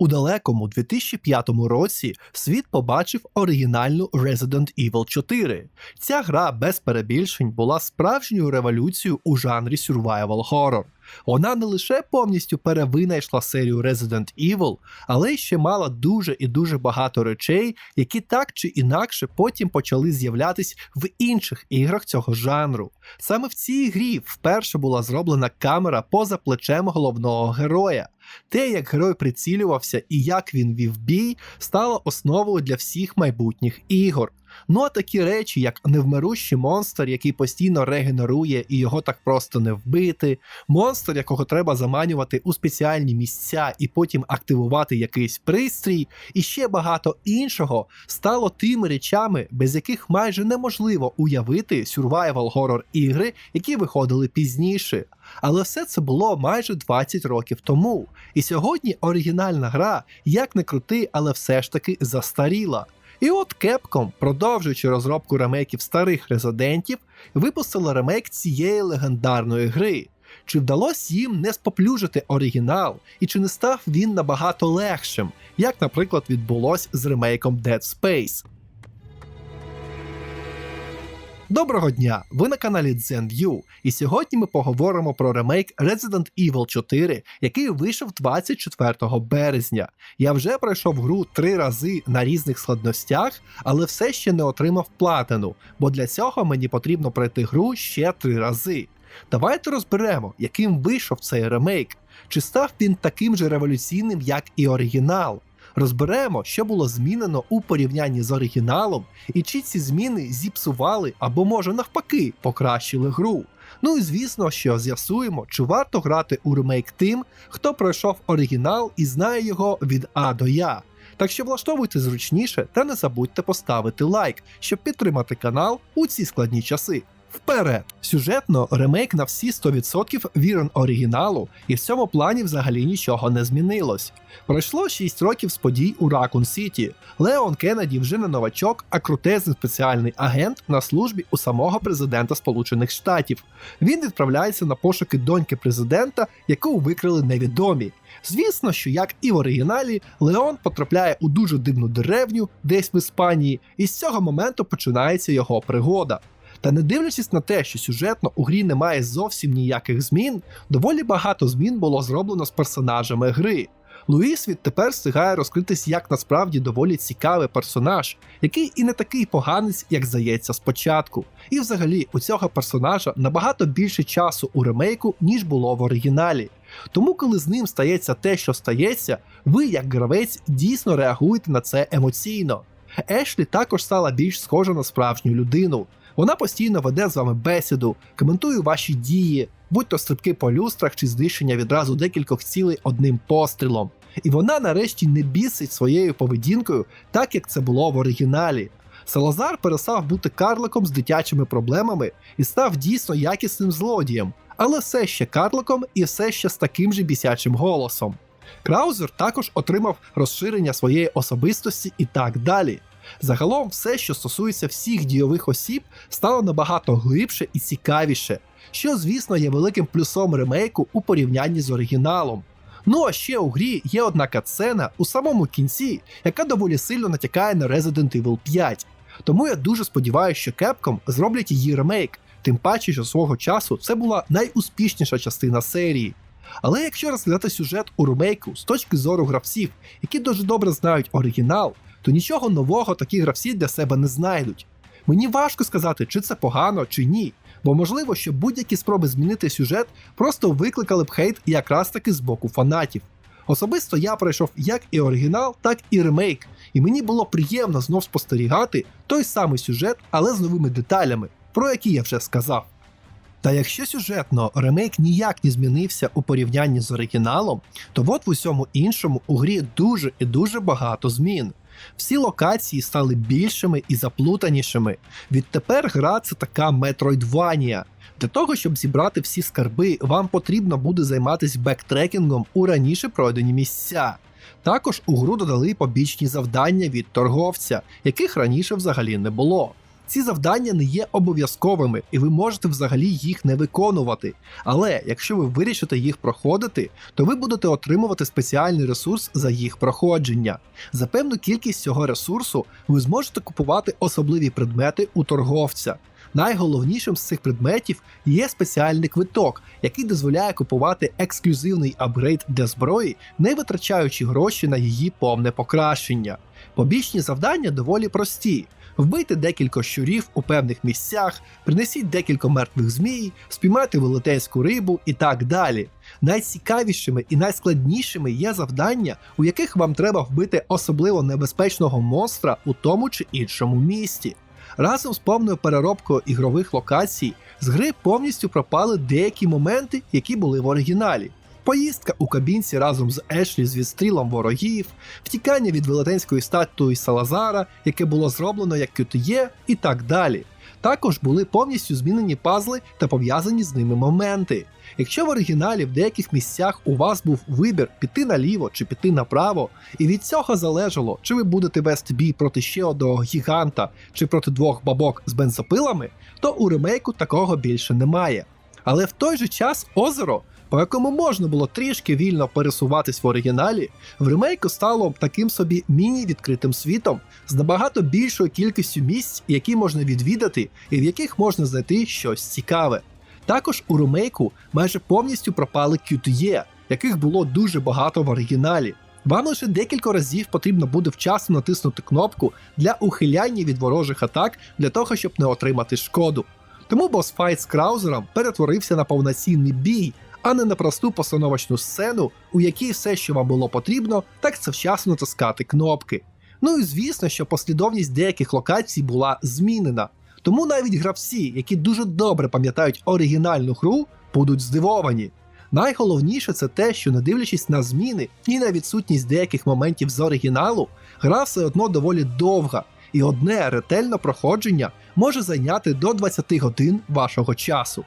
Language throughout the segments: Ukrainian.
У далекому 2005 році світ побачив оригінальну Resident Evil 4. Ця гра без перебільшень була справжньою революцією у жанрі survival horror. Вона не лише повністю перевинайшла серію Resident Evil, але й ще мала дуже і дуже багато речей, які так чи інакше потім почали з'являтись в інших іграх цього жанру. Саме в цій грі вперше була зроблена камера поза плечем головного героя. Те, як герой прицілювався і як він вів бій, стало основою для всіх майбутніх ігор. Ну а такі речі, як невмирущий монстр, який постійно регенерує і його так просто не вбити, монстр, якого треба заманювати у спеціальні місця і потім активувати якийсь пристрій, і ще багато іншого стало тими речами, без яких майже неможливо уявити horror ігри, які виходили пізніше. Але все це було майже 20 років тому. І сьогодні оригінальна гра, як не крути, але все ж таки застаріла. І от Capcom, продовжуючи розробку ремейків старих резидентів, випустила ремейк цієї легендарної гри. Чи вдалося їм не споплюжити оригінал, і чи не став він набагато легшим, як, наприклад, відбулось з ремейком Dead Space? Доброго дня! Ви на каналі ZenView, і сьогодні ми поговоримо про ремейк Resident Evil 4, який вийшов 24 березня. Я вже пройшов гру три рази на різних складностях, але все ще не отримав платину, бо для цього мені потрібно пройти гру ще три рази. Давайте розберемо, яким вийшов цей ремейк, чи став він таким же революційним, як і оригінал. Розберемо, що було змінено у порівнянні з оригіналом, і чи ці зміни зіпсували або, може, навпаки, покращили гру. Ну і звісно, що з'ясуємо, чи варто грати у ремейк тим, хто пройшов оригінал і знає його від А до Я. Так що влаштовуйте зручніше та не забудьте поставити лайк, щоб підтримати канал у ці складні часи. Вперед! Сюжетно ремейк на всі 100% вірен оригіналу, і в цьому плані взагалі нічого не змінилось. Пройшло 6 років з подій у Ракун Сіті. Леон Кеннеді вже не новачок, а крутезний спеціальний агент на службі у самого президента Сполучених Штатів. Він відправляється на пошуки доньки президента, яку викрили невідомі. Звісно, що як і в оригіналі, Леон потрапляє у дуже дивну деревню, десь в Іспанії, і з цього моменту починається його пригода. Та не дивлячись на те, що сюжетно у грі немає зовсім ніяких змін, доволі багато змін було зроблено з персонажами гри. Луїс відтепер встигає розкритись як насправді доволі цікавий персонаж, який і не такий поганець, як здається спочатку. І взагалі у цього персонажа набагато більше часу у ремейку, ніж було в оригіналі. Тому, коли з ним стається те, що стається, ви, як гравець, дійсно реагуєте на це емоційно. Ешлі також стала більш схожа на справжню людину. Вона постійно веде з вами бесіду, коментує ваші дії, будь то стрибки по люстрах чи знищення відразу декількох цілей одним пострілом. І вона нарешті не бісить своєю поведінкою, так як це було в оригіналі. Салазар перестав бути карликом з дитячими проблемами і став дійсно якісним злодієм, але все ще карликом і все ще з таким же бісячим голосом. Краузер також отримав розширення своєї особистості і так далі. Загалом, все, що стосується всіх дійових осіб, стало набагато глибше і цікавіше, що, звісно, є великим плюсом ремейку у порівнянні з оригіналом. Ну а ще у грі є одна катсцена у самому кінці, яка доволі сильно натякає на Resident Evil 5. Тому я дуже сподіваюся, що Capcom зроблять її ремейк, тим паче, що свого часу це була найуспішніша частина серії. Але якщо розглядати сюжет у ремейку з точки зору гравців, які дуже добре знають оригінал, то нічого нового такі гравці для себе не знайдуть. Мені важко сказати, чи це погано, чи ні, бо можливо, що будь-які спроби змінити сюжет просто викликали б хейт якраз таки з боку фанатів. Особисто я пройшов як і оригінал, так і ремейк, і мені було приємно знов спостерігати той самий сюжет, але з новими деталями, про які я вже сказав. Та якщо сюжетно ремейк ніяк не змінився у порівнянні з оригіналом, то от в усьому іншому у грі дуже і дуже багато змін. Всі локації стали більшими і заплутанішими. Відтепер гра це така метроїдванія. Для того, щоб зібрати всі скарби, вам потрібно буде займатися бектрекінгом у раніше пройдені місця. Також у гру додали побічні завдання від торговця, яких раніше взагалі не було. Ці завдання не є обов'язковими, і ви можете взагалі їх не виконувати. Але якщо ви вирішите їх проходити, то ви будете отримувати спеціальний ресурс за їх проходження. За певну кількість цього ресурсу ви зможете купувати особливі предмети у торговця. Найголовнішим з цих предметів є спеціальний квиток, який дозволяє купувати ексклюзивний апгрейд для зброї, не витрачаючи гроші на її повне покращення. Побічні завдання доволі прості. Вбийте декілька щурів у певних місцях, принесіть декілька мертвих змій, спіймайте велетенську рибу і так далі. Найцікавішими і найскладнішими є завдання, у яких вам треба вбити особливо небезпечного монстра у тому чи іншому місті. Разом з повною переробкою ігрових локацій з гри повністю пропали деякі моменти, які були в оригіналі. Поїздка у кабінці разом з Ешлі з відстрілом ворогів, втікання від велетенської статуї Салазара, яке було зроблено як QTE, і так далі. Також були повністю змінені пазли та пов'язані з ними моменти. Якщо в оригіналі в деяких місцях у вас був вибір піти наліво чи піти направо, і від цього залежало, чи ви будете вести бій проти ще одного гіганта чи проти двох бабок з бензопилами, то у ремейку такого більше немає. Але в той же час озеро, по якому можна було трішки вільно пересуватись в оригіналі, в ремейку стало таким собі міні-відкритим світом з набагато більшою кількістю місць, які можна відвідати, і в яких можна знайти щось цікаве. Також у ремейку майже повністю пропали QTE, яких було дуже багато в оригіналі. Вам лише декілька разів потрібно буде вчасно натиснути кнопку для ухиляння від ворожих атак для того, щоб не отримати шкоду. Тому босфайт з краузером перетворився на повноцінний бій, а не на просту постановочну сцену, у якій все, що вам було потрібно, так це вчасно натискати кнопки. Ну і звісно, що послідовність деяких локацій була змінена. Тому навіть гравці, які дуже добре пам'ятають оригінальну гру, будуть здивовані. Найголовніше це те, що не дивлячись на зміни і на відсутність деяких моментів з оригіналу, гра все одно доволі довга, і одне ретельне проходження може зайняти до 20 годин вашого часу.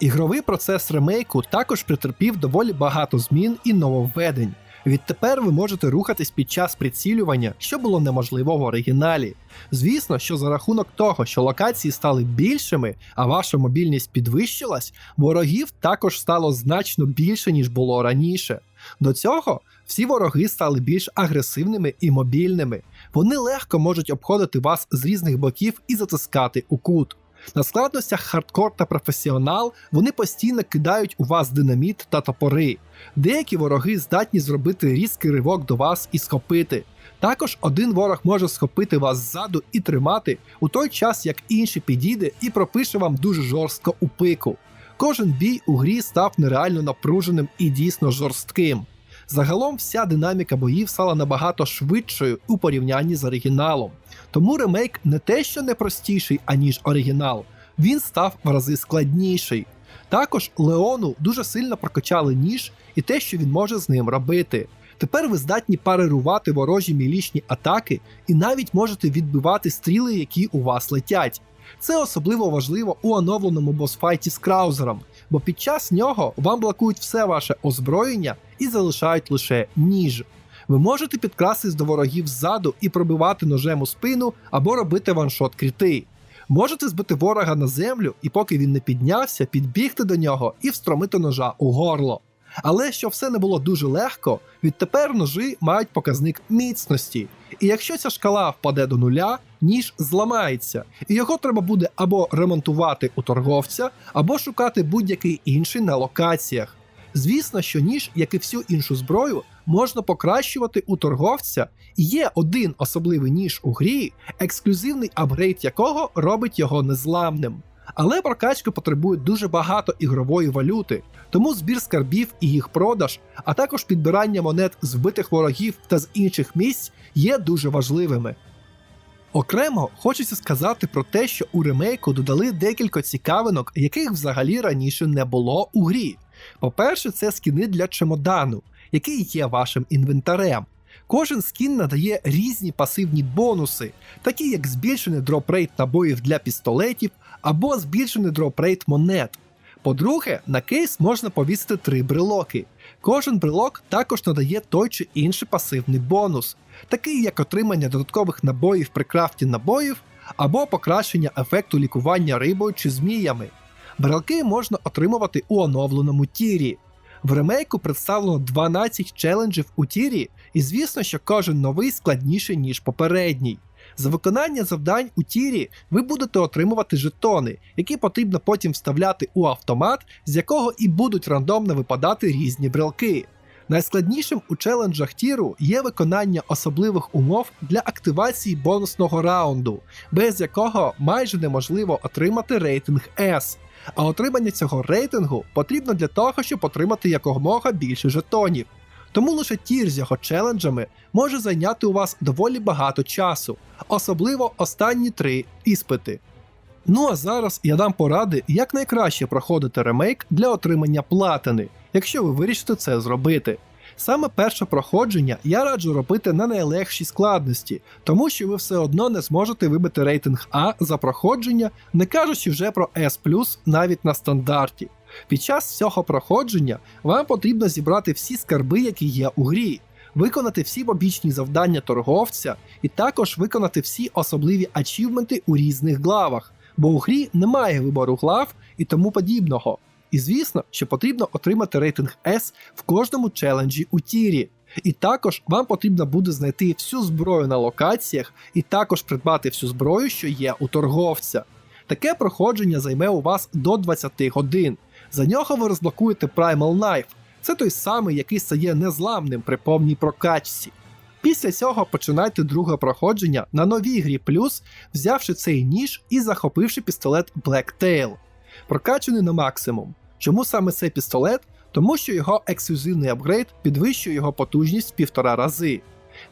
Ігровий процес ремейку також притерпів доволі багато змін і нововведень. Відтепер ви можете рухатись під час прицілювання, що було неможливо в оригіналі. Звісно, що за рахунок того, що локації стали більшими, а ваша мобільність підвищилась, ворогів також стало значно більше, ніж було раніше. До цього всі вороги стали більш агресивними і мобільними. Вони легко можуть обходити вас з різних боків і затискати у кут. На складностях хардкор та професіонал вони постійно кидають у вас динаміт та топори. Деякі вороги здатні зробити різкий ривок до вас і схопити. Також один ворог може схопити вас ззаду і тримати, у той час як інший підійде і пропише вам дуже жорстко у пику. Кожен бій у грі став нереально напруженим і дійсно жорстким. Загалом вся динаміка боїв стала набагато швидшою у порівнянні з оригіналом. Тому ремейк не те, що не простіший, аніж оригінал, він став в рази складніший. Також Леону дуже сильно прокачали ніж і те, що він може з ним робити. Тепер ви здатні парирувати ворожі мілічні атаки і навіть можете відбивати стріли, які у вас летять. Це особливо важливо у оновленому босфайті з краузером, бо під час нього вам блокують все ваше озброєння і залишають лише ніж. Ви можете підкрастись до ворогів ззаду і пробивати ножем у спину або робити ваншот кріти. Можете збити ворога на землю, і поки він не піднявся, підбігти до нього і встромити ножа у горло. Але щоб все не було дуже легко, відтепер ножі мають показник міцності. І якщо ця шкала впаде до нуля, ніж зламається, і його треба буде або ремонтувати у торговця, або шукати будь-який інший на локаціях. Звісно, що ніж, як і всю іншу зброю, можна покращувати у торговця, і є один особливий ніж у грі, ексклюзивний апгрейд якого робить його незламним. Але прокачка потребує дуже багато ігрової валюти, тому збір скарбів і їх продаж, а також підбирання монет з вбитих ворогів та з інших місць є дуже важливими. Окремо хочеться сказати про те, що у ремейку додали декілька цікавинок, яких взагалі раніше не було у грі. По-перше, це скіни для чемодану, який є вашим інвентарем. Кожен скін надає різні пасивні бонуси, такі як збільшений дропрейт набоїв для пістолетів або збільшений дропрейт монет. По-друге, на кейс можна повісити три брелоки. Кожен брелок також надає той чи інший пасивний бонус, такий як отримання додаткових набоїв при крафті набоїв, або покращення ефекту лікування рибою чи зміями. Брелки можна отримувати у оновленому тірі. В ремейку представлено 12 челенджів у тірі, і звісно, що кожен новий складніший, ніж попередній. За виконання завдань у тірі ви будете отримувати жетони, які потрібно потім вставляти у автомат, з якого і будуть рандомно випадати різні брелки. Найскладнішим у челенджах тіру є виконання особливих умов для активації бонусного раунду, без якого майже неможливо отримати рейтинг S. А отримання цього рейтингу потрібно для того, щоб отримати якомога більше жетонів. Тому лише тір з його челенджами може зайняти у вас доволі багато часу, особливо останні три іспити. Ну а зараз я дам поради, як найкраще проходити ремейк для отримання платини, якщо ви вирішите це зробити. Саме перше проходження я раджу робити на найлегшій складності, тому що ви все одно не зможете вибити рейтинг А за проходження, не кажучи вже про S навіть на стандарті. Під час цього проходження вам потрібно зібрати всі скарби, які є у грі, виконати всі побічні завдання торговця, і також виконати всі особливі ачівменти у різних главах, бо у грі немає вибору глав і тому подібного. І звісно, що потрібно отримати рейтинг S в кожному челенджі у тірі. І також вам потрібно буде знайти всю зброю на локаціях і також придбати всю зброю, що є у торговця. Таке проходження займе у вас до 20 годин. За нього ви розблокуєте Primal Knife. Це той самий, який стає незламним при повній прокачці. Після цього починайте друге проходження на новій грі плюс, взявши цей ніж і захопивши пістолет Blacktail. Прокачаний на максимум. Чому саме цей пістолет? Тому що його ексклюзивний апгрейд підвищує його потужність в півтора рази.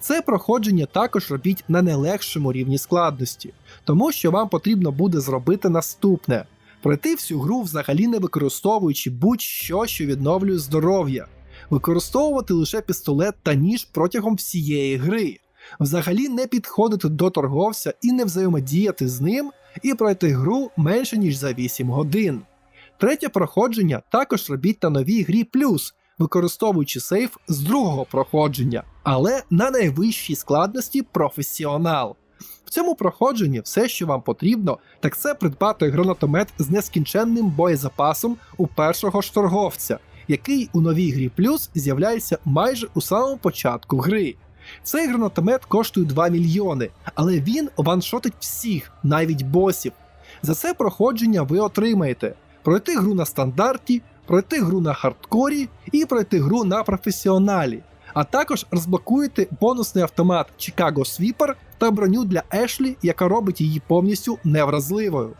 Це проходження також робіть на найлегшому рівні складності, тому що вам потрібно буде зробити наступне: пройти всю гру взагалі не використовуючи будь-що, що відновлює здоров'я, використовувати лише пістолет та ніж протягом всієї гри, взагалі не підходити до торговця і не взаємодіяти з ним, і пройти гру менше ніж за 8 годин. Третє проходження також робіть на новій грі плюс, використовуючи сейф з другого проходження, але на найвищій складності професіонал. В цьому проходженні все, що вам потрібно, так це придбати гранатомет з нескінченним боєзапасом у першого ж торговця, який у новій грі плюс з'являється майже у самому початку гри. Цей гранатомет коштує 2 мільйони, але він ваншотить всіх, навіть босів. За це проходження ви отримаєте пройти гру на стандарті, пройти гру на хардкорі і пройти гру на професіоналі. А також розблокуєте бонусний автомат Chicago Sweeper та броню для Ешлі, яка робить її повністю невразливою.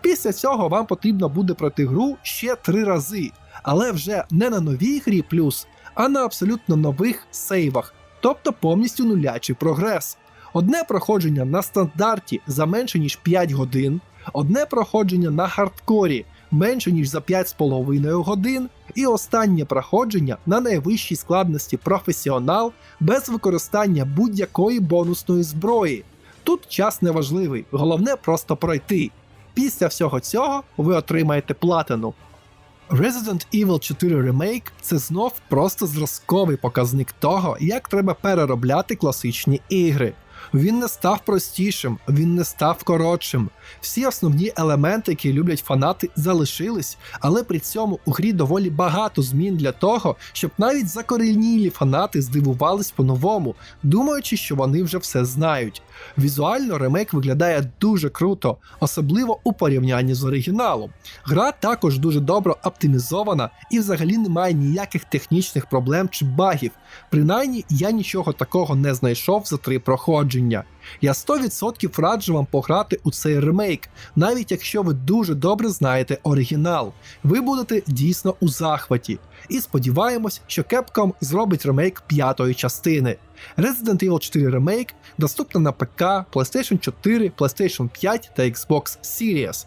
Після цього вам потрібно буде пройти гру ще три рази, але вже не на новій грі плюс, а на абсолютно нових сейвах, тобто повністю нулячий прогрес. Одне проходження на стандарті за менше ніж 5 годин, одне проходження на хардкорі менше ніж за 5,5 годин, і останнє проходження на найвищій складності професіонал без використання будь-якої бонусної зброї. Тут час не важливий, головне просто пройти. Після всього цього ви отримаєте платину. Resident Evil 4 Remake це знов просто зразковий показник того, як треба переробляти класичні ігри. Він не став простішим, він не став коротшим. Всі основні елементи, які люблять фанати, залишились, але при цьому у грі доволі багато змін для того, щоб навіть закоренілі фанати здивувались по-новому, думаючи, що вони вже все знають. Візуально ремейк виглядає дуже круто, особливо у порівнянні з оригіналом. Гра також дуже добре оптимізована і взагалі немає ніяких технічних проблем чи багів. Принаймні, я нічого такого не знайшов за три проходження. Я 100% раджу вам пограти у цей ремейк, навіть якщо ви дуже добре знаєте оригінал. Ви будете дійсно у захваті. І сподіваємось, що Capcom зробить ремейк п'ятої частини. Resident Evil 4 Remake доступна на ПК, PlayStation 4, PlayStation 5 та Xbox Series.